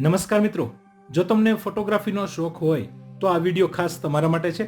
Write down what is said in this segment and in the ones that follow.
નમસ્કાર મિત્રો. જો તમને ફોટોગ્રાફીનો શોખ હોય, તો આ વીડિયો ખાસ તમારા માટે છે.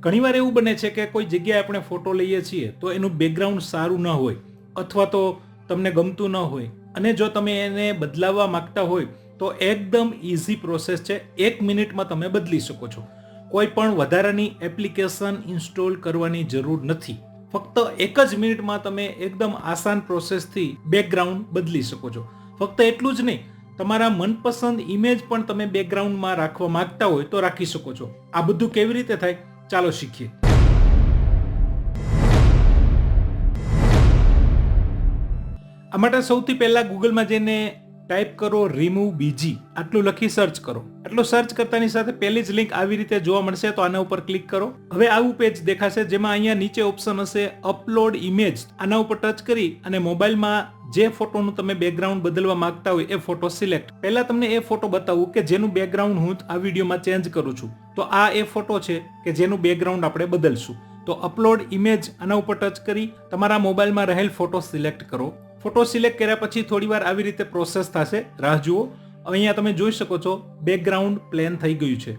ઘણીવાર એવું બને છે કે કોઈ જગ્યાએ આપણે ફોટો લઈએ છીએ, તો એનું બેકગ્રાઉન્ડ સારું ન હોય, અથવા તો તમને ગમતું ન હોય. અને જો તમે એને બદલાવવા માંગતા હોય, તો એકદમ ઇઝી પ્રોસેસ છે. એક મિનિટમાં તમે બદલી શકો છો. કોઈ પણ વધારાની એપ્લિકેશન ઇન્સ્ટોલ કરવાની જરૂર નથી. ફક્ત એક જ મિનિટમાં તમે એકદમ આસાન પ્રોસેસથી બેકગ્રાઉન્ડ બદલી શકો છો. ફક્ત એટલું જ નહીં તમારા મનપસંદ ઇમેજ પણ તમે બેકગ્રાઉન્ડમાં રાખવા માંગતા હોય તો રાખી શકો છો. આ બધું કેવી રીતે થાય? ચાલો શીખીએ. આ માટે સૌથી પહેલાં ગૂગલમાં જઈને ટાઈપ કરો રિમૂવ બીજી. આટલું લખી સર્ચ કરો. આટલું સર્ચ કરતાની સાથે પહેલી જ લિંક આવી રીતે જોવા મળશે, તો આના ઉપર ક્લિક કરો. હવે આવું પેજ દેખાશે, જેમાં અહીંયા નીચે ઓપ્શન હશે અપલોડ ઇમેજ આના ઉપર ટચ કરી અને મોબાઈલમાં જે ફોટોનું તમે બેકગ્રાઉન્ડ બદલવા માંગતા હોય એ ફોટો સિલેક્ટ પહેલા તમને એ ફોટો બતાવું કે જેનું બેકગ્રાઉન્ડ હું આ વિડીયોમાં ચેન્જ કરું છું. તો આ એ ફોટો છે કે જેનું બેકગ્રાઉન્ડ આપણે બદલશું. તો અપલોડ ઇમેજ આના ઉપર ટચ કરી તમારા મોબાઈલમાં રહેલ ફોટો સિલેક્ટ કરો. ફોટો સિલેક્ટ કર્યા પછી થોડીવાર આવી રીતે પ્રોસેસ થશે. રાહ જુઓ. અહીંયા તમે જોઈ શકો છો બેકગ્રાઉન્ડ પ્લેન થઈ ગયું છે.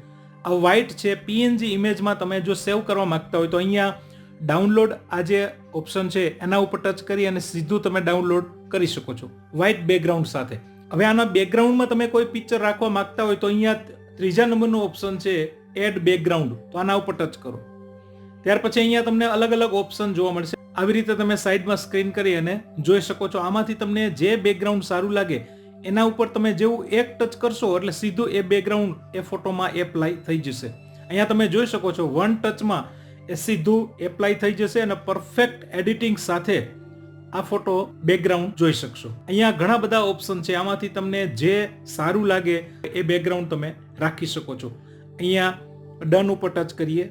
આ વ્હાઇટ છે પીએનજી ઇમેજમાં તમે જો સેવ કરવા માંગતા હોય તો અહીંયા ડાઉનલોડ આ જે ઓપ્શન છે, એના ઉપર ટચ કરી અને સીધું તમે ડાઉનલોડ કરી શકો છો. વ્હાઇટ બેકગ્રાઉન્ડ સાથે. હવે આના બેકગ્રાઉન્ડમાં તમે કોઈ પિક્ચર રાખવા માંગતા હોય તો અહીંયા ત્રીજા નંબરનું ઓપ્શન છે એડ બેકગ્રાઉન્ડ તો આના ઉપર ટચ કરો. ત્યાર પછી અહીંયા તમને અલગ અલગ ઓપ્શન જોવા મળશે. આવી રીતે તમે સાઈડમાં સ્ક્રીન કરી અને જોઈ શકો છો. આમાંથી તમને જે બેકગ્રાઉન્ડ સારું લાગે, એના ઉપર તમે જેવું એક ટચ કરશો એટલે સીધું એ બેકગ્રાઉન્ડ એ ફોટોમાં એપ્લાય થઈ જશે. અહીંયા તમે જોઈ શકો છો વન ટચમાં એ સીધું એપ્લાય થઈ જશે અને પરફેક્ટ એડિટિંગ સાથે આ ફોટો બેકગ્રાઉન્ડ જોઈ શકશો. અહીંયા ઘણા બધા ઓપ્શન છે. આમાંથી તમને જે સારું લાગે એ બેકગ્રાઉન્ડ તમે રાખી શકો છો. અહીંયા ડન ઉપર ટચ કરીએ.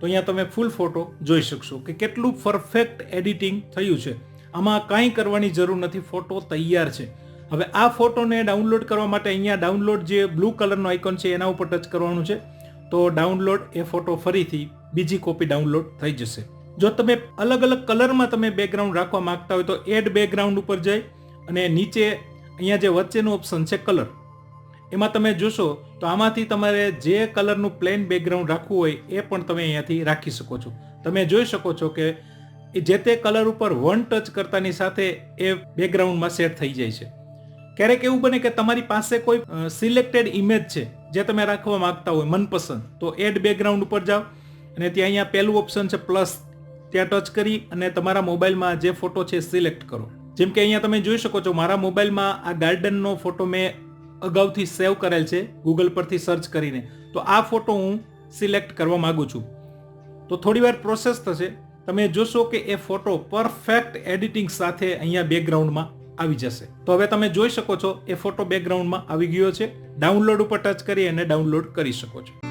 તો અહીંયા તમે ફૂલ ફોટો જોઈ શકશો કે કેટલું પરફેક્ટ એડિટિંગ થયું છે. આમાં કાંઈ કરવાની જરૂર નથી ફોટો તૈયાર છે. હવે આ ફોટોને ડાઉનલોડ કરવા માટે અહીંયા ડાઉનલોડ જે બ્લુ કલરનો આઇકોન છે એના ઉપર ટચ કરવાનું છે. તો ડાઉનલોડ એ ફોટો ફરીથી બીજી કોપી ડાઉનલોડ થઈ જશે. જો તમે અલગ અલગ કલરમાં તમે બેકગ્રાઉન્ડ રાખવા માંગતા હોય તો એડ બેકગ્રાઉન્ડ ઉપર જઈ અને નીચે અહીંયા જે વચ્ચેનું ઓપ્શન છે કલર એમાં તમે જોશો તો આમાંથી તમારે જે કલરનું પ્લેન બેકગ્રાઉન્ડ રાખવું હોય એ પણ તમે અહીંયાથી રાખી શકો છો. તમે જોઈ શકો છો કે જે તે કલર ઉપર વન ટચ કરતાની સાથે એ બેકગ્રાઉન્ડમાં સેટ થઈ જાય છે. ક્યારેક એવું બને કે તમારી પાસે કોઈ સિલેક્ટેડ ઇમેજ છે જે તમે રાખવા માંગતા હોય મનપસંદ, તો એડ બેકગ્રાઉન્ડ ઉપર જાઓ અને ત્યાં અહીંયા પહેલું ઓપ્શન છે પ્લસ ત્યાં ટચ કરી અને તમારા મોબાઈલમાં જે ફોટો છે સિલેક્ટ કરો. જેમ કે અહીંયા તમે જોઈ શકો છો મારા મોબાઈલમાં આ ગાર્ડનનો ફોટો મેં અગાઉથી સેવ કરેલ છે ગૂગલ પરથી સર્ચ કરીને. તો આ ફોટો હું સિલેક્ટ કરવા માગું છું. તો થોડીવાર પ્રોસેસ થશે. તમે જોશો કે એ ફોટો પરફેક્ટ એડિટિંગ સાથે અહીંયા બેકગ્રાઉન્ડમાં આવી જશે. તો હવે તમે જોઈ શકો છો, એ ફોટો બેકગ્રાઉન્ડમાં આવી ગયો છે. ડાઉનલોડ ઉપર ટચ કરી અને ડાઉનલોડ કરી શકો છો.